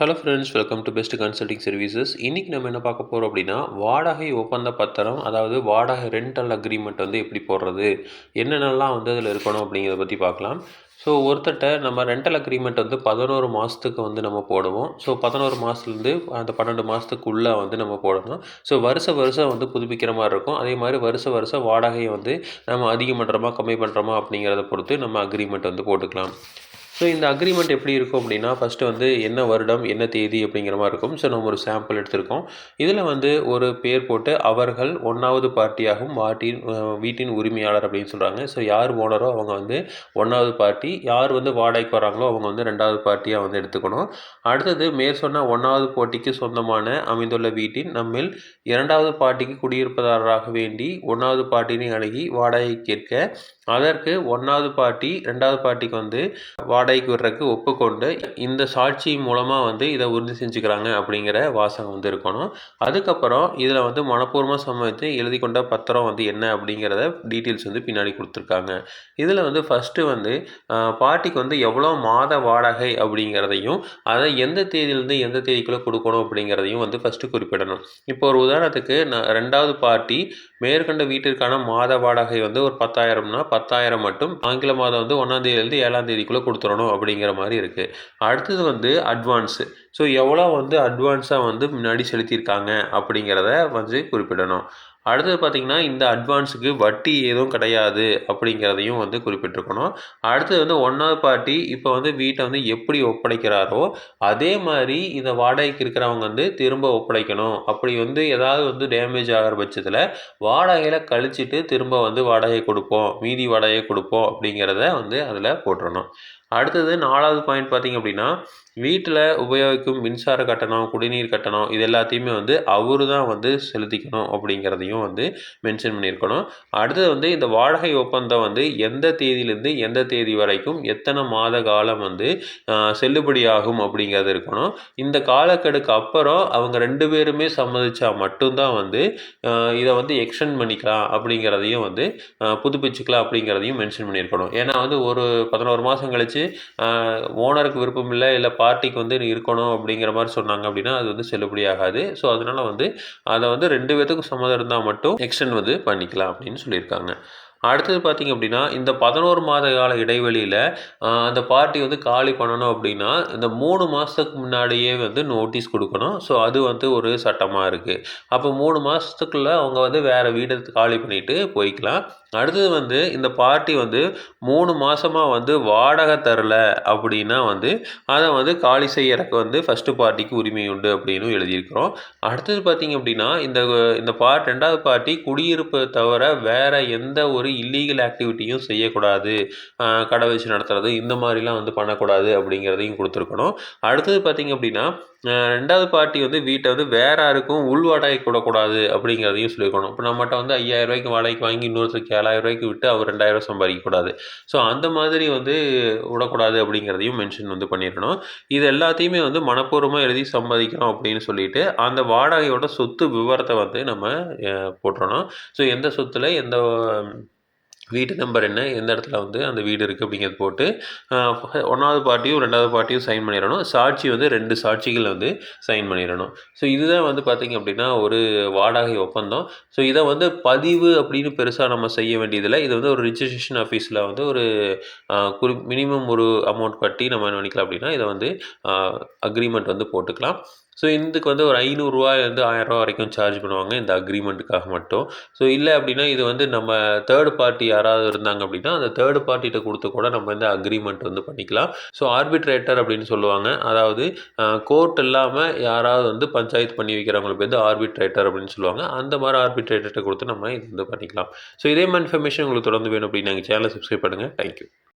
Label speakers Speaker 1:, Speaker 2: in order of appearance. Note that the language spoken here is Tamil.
Speaker 1: Hello friends welcome to best consulting services இன்றைக்கி நம்ம என்ன பார்க்க போகிறோம் அப்படின்னா வாடகை ஒப்பந்த பத்திரம் அதாவது வாடகை ரெண்டல் அக்ரிமெண்ட் வந்து எப்படி போடுறது என்னென்னலாம் வந்து அதில் இருக்கணும் அப்படிங்கிறத பற்றி பார்க்கலாம். ஸோ ஒருத்தட்ட நம்ம ரெண்டல் அக்ரிமெண்ட் வந்து பதினோரு மாதத்துக்கு வந்து நம்ம போடுவோம். ஸோ பதினோரு மாதத்துலேருந்து அந்த பன்னெண்டு மாதத்துக்குள்ளே வந்து நம்ம போடணும். ஸோ வருஷ வருஷம் வந்து புதுப்பிக்கிற மாதிரி இருக்கும். அதே மாதிரி வருஷ வருஷம் வாடகையை வந்து நம்ம அதிகம் பண்ணுறோமா கம்மி பண்ணுறோமா அப்படிங்கிறத பொறுத்து நம்ம அக்ரிமெண்ட் வந்து போட்டுக்கலாம். ஸோ இந்த அக்ரிமெண்ட் எப்படி இருக்கும் அப்படின்னா ஃபஸ்ட்டு வந்து என்ன வருடம் என்ன தேதி அப்படிங்கிற மாதிரி இருக்கும். ஸோ நம்ம ஒரு சாம்பிள் எடுத்திருக்கோம். இதில் வந்து ஒரு பேர் போட்டு அவர்கள் ஒன்றாவது பார்ட்டியாகும் வாட்டின் வீட்டின் உரிமையாளர் அப்படின்னு சொல்கிறாங்க ஸோ யார் ஓனரோ அவங்க வந்து ஒன்றாவது பார்ட்டி யார் வந்து வாடகைக்கு வராங்களோ அவங்க வந்து ரெண்டாவது பார்ட்டியாக வந்து எடுத்துக்கணும். அடுத்தது மேற் சொன்ன ஒன்றாவது போட்டிக்கு சொந்தமான அமைந்துள்ள வீட்டின் நம்மில் இரண்டாவது பார்ட்டிக்கு குடியிருப்பதாரராக வேண்டி ஒன்றாவது பார்ட்டினை அணுகி வாடகை கேட்க அதற்கு ஒன்றாவது பார்ட்டி ரெண்டாவது பார்ட்டிக்கு வந்து வாடகை வாடகைக்கு விடுறதுக்கு ஒப்புக்கொண்டு இந்த சாட்சி மூலமாக வந்து இதை உறுதி செஞ்சுக்கிறாங்க அப்படிங்கிற வாசகம் வந்து இருக்கணும். அதுக்கப்புறம் இதில் வந்து மனப்பூர்வமாக சம்மதித்து எழுதி கொண்ட பத்திரம் வந்து என்ன அப்படிங்கிறத டீட்டெயில்ஸ் வந்து பின்னாடி கொடுத்துருக்காங்க. இதில் வந்து ஃபஸ்ட்டு வந்து பாட்டிக்கு வந்து எவ்வளோ மாத வாடகை அப்படிங்கிறதையும் அதை எந்த தேதியிலேருந்து எந்த தேதிக்குள்ளே கொடுக்கணும் அப்படிங்கிறதையும் வந்து ஃபஸ்ட்டு குறிப்பிடணும். இப்போ ஒரு உதாரணத்துக்கு நான் ரெண்டாவது பார்ட்டி மேற்கண்ட வீட்டிற்கான மாத வாடகை வந்து ஒரு பத்தாயிரம்னா பத்தாயிரம் மட்டும் ஆங்கில மாதம் வந்து ஒன்றாம் தேதியிலேருந்து ஏழாம் தேதிக்குள்ளே கொடுத்துடணும் அப்படிங்கிற மாதிரி இருக்குது அடுத்தது வந்து அட்வான்ஸு ஸோ எவ்வளோ வந்து அட்வான்ஸாக வந்து முன்னாடி செலுத்தியிருக்காங்க அப்படிங்கிறத வந்து குறிப்பிடணும். அடுத்தது பார்த்திங்கன்னா இந்த அட்வான்ஸுக்கு வட்டி எதுவும் கிடையாது அப்படிங்கிறதையும் வந்து குறிப்பிட்டிருக்கணும். அடுத்தது வந்து ஒன்றாவது பார்ட்டி இப்போ வந்து வீட்டை வந்து எப்படி ஒப்படைக்கிறாரோ அதே மாதிரி இந்த வாடகைக்கு இருக்கிறவங்க வந்து திரும்ப ஒப்படைக்கணும். அப்படி வந்து ஏதாவது வந்து டேமேஜ் ஆகிற பட்சத்தில் வாடகையில் கழிச்சிட்டு திரும்ப வந்து வாடகை கொடுப்போம் மீதி வாடகையை கொடுப்போம் அப்படிங்கிறத வந்து அதில் போட்டுறணும். அடுத்தது நாலாவது பாயிண்ட் பார்த்திங்க அப்படின்னா வீட்டில் உபயோகிக்கும் மின்சார கட்டணம் குடிநீர் கட்டணம் இது எல்லாத்தையுமே வந்து அவரு தான் வந்து செலுத்திக்கணும் அப்படிங்கிறதையும் வந்து மென்ஷன் பண்ணியிருக்கணும். அடுத்தது வந்து இந்த வாடகை ஒப்பந்தம் வந்து எந்த தேதியிலேருந்து எந்த தேதி வரைக்கும் எத்தனை மாத காலம் வந்து செல்லுபடியாகும் அப்படிங்கிறது இருக்கணும். இந்த காலக்கெடுக்கு அப்புறம் அவங்க ரெண்டு பேருமே சம்மதிச்சா மட்டும்தான் வந்து இதை வந்து எக்ஸ்டெண்ட் பண்ணிக்கலாம் அப்படிங்கிறதையும் வந்து புதுப்பிச்சுக்கலாம் அப்படிங்கிறதையும் மென்ஷன் பண்ணியிருக்கணும். ஏன்னா வந்து ஒரு பதினோரு மாதம் கழித்து ஓனருக்கு விருப்பம் இல்லை இல்லை பார்ட்டிக்கு வந்து இருக்கணும் அப்படிங்கிற மாதிரி சொன்னாங்க அப்படின்னா அது வந்து செல்லுபடியாகாது. ஸோ அதனால் வந்து அதை வந்து ரெண்டு பேர்த்துக்கும் சம்மதம் இருந்தால் மட்டும் எக்ஸ்டெண்ட் வந்து பண்ணிக்கலாம் அப்படின்னு சொல்லியிருக்காங்க. அடுத்தது பார்த்திங்க அப்படின்னா இந்த பதினோரு மாத கால இடைவெளியில் அந்த பார்ட்டி வந்து காலி பண்ணணும் அப்படின்னா இந்த மூணு மாதத்துக்கு முன்னாடியே வந்து நோட்டீஸ் கொடுக்கணும். ஸோ அது வந்து ஒரு சட்டமாக இருக்குது அப்போ மூணு மாதத்துக்குள்ளே அவங்க வந்து வேறு வீடு காலி பண்ணிவிட்டு போய்க்கலாம். அடுத்தது வந்து இந்த பார்ட்டி வந்து மூணு மாதமாக வந்து வாடகை தரல அப்படின்னா வந்து அதை வந்து காலி செய்யறக்கு வந்து ஃபஸ்ட்டு பார்ட்டிக்கு உரிமை உண்டு அப்படின்னு எழுதியிருக்கிறோம். அடுத்தது பார்த்திங்க அப்படின்னா இந்த இந்த பார்ட் ரெண்டாவது பார்ட்டி குடியிருப்பை தவிர வேறு எந்த ஒரு இல்லீகல் ஆக்டிவிட்டியும் செய்யக்கூடாது. கடை வச்சு நடத்துறது இந்த மாதிரிலாம் வந்து பண்ணக்கூடாது அப்படிங்கிறதையும் கொடுத்துருக்கணும். அடுத்தது பார்த்திங்க அப்படின்னா ரெண்டாவது பார்ட்டி வந்து வீட்டை வந்து வேற யாருக்கும் உள் வாடகை கொடுக்கூடாது அப்படிங்கிறதையும் சொல்லியிருக்கணும். இப்போ நம்மகிட்ட வந்து ஐயாயிரம் ரூபாய்க்கு வாடகைக்கு வாங்கி இன்னொருத்தருக்கு ஏழாயிரம் ரூபாய்க்கு விட்டு அவர் ரெண்டாயிரம் சம்பாதிக்கக்கூடாது. ஸோ அந்த மாதிரி வந்து விடக்கூடாது அப்படிங்கிறதையும் மென்ஷன் வந்து பண்ணிடணும் இது எல்லாத்தையுமே வந்து மனப்பூர்வமாக எழுதி சம்பாதிக்கிறோம் அப்படின்னு சொல்லிட்டு அந்த வாடகையோட சொத்து விவரத்தை வந்து நம்ம போட்டுறணும். ஸோ எந்த சொத்தில் எந்த வீட்டு நம்பர் என்ன எந்த இடத்துல வந்து அந்த வீடு இருக்குது அப்படிங்கிறது போட்டு ஒன்றாவது பார்ட்டியும் ரெண்டாவது பார்ட்டியும் சைன் பண்ணிடணும். சாட்சி வந்து ரெண்டு சாட்சிகள் வந்து சைன் பண்ணிடணும். ஸோ இதுதான் வந்து பார்த்திங்க அப்படின்னா ஒரு வாடகை ஒப்பந்தம். ஸோ இதை வந்து பதிவு அப்படின்னு பெருசாக நம்ம செய்ய வேண்டியதில்லை. இது வந்து ஒரு ரிஜிஸ்ட்ரேஷன் ஆஃபீஸில் வந்து ஒரு குறி மினிமம் ஒரு அமௌண்ட் கட்டி நம்ம என்ன பண்ணிக்கலாம் அப்படின்னா இதை வந்து அக்ரிமெண்ட் வந்து போட்டுக்கலாம். ஸோ இதுக்கு வந்து ஒரு ஐநூறுரூவாயிலேருந்து ஆயிரரூவா வரைக்கும் சார்ஜ் பண்ணுவாங்க இந்த அக்ரிமெண்ட்டுக்காக மட்டும். ஸோ இல்லை அப்படின்னா இது வந்து நம்ம தேர்ட் பார்ட்டி யாராவது இருந்தாங்க அப்படின்னா அந்த தேர்ட் பார்ட்டிகிட்ட கொடுத்து கூட நம்ம இந்த அக்ரிமெண்ட் வந்து பண்ணிக்கலாம். ஸோ ஆர்பிட்ரேட்டர் அப்படின்னு சொல்லுவாங்க. அதாவது கோர்ட் இல்லாமல் யாராவது வந்து பஞ்சாயத்து பண்ணி வைக்கிறவங்களுக்கு வந்து ஆர்பிட்ரேட்டர் அப்படின்னு சொல்லுவாங்க. அந்த மாதிரி ஆர்பிட்ரேட்டர்கிட்ட கொடுத்து நம்ம இது வந்து பண்ணிக்கலாம். ஸோ இதே மாதிரி இன்ஃபர்மேஷன் உங்களுக்கு தொடர்ந்து வேணும் அப்படின்னு நாங்கள் சேனலை சப்ஸ்கிரைப் பண்ணுங்கள் தேங்க்யூ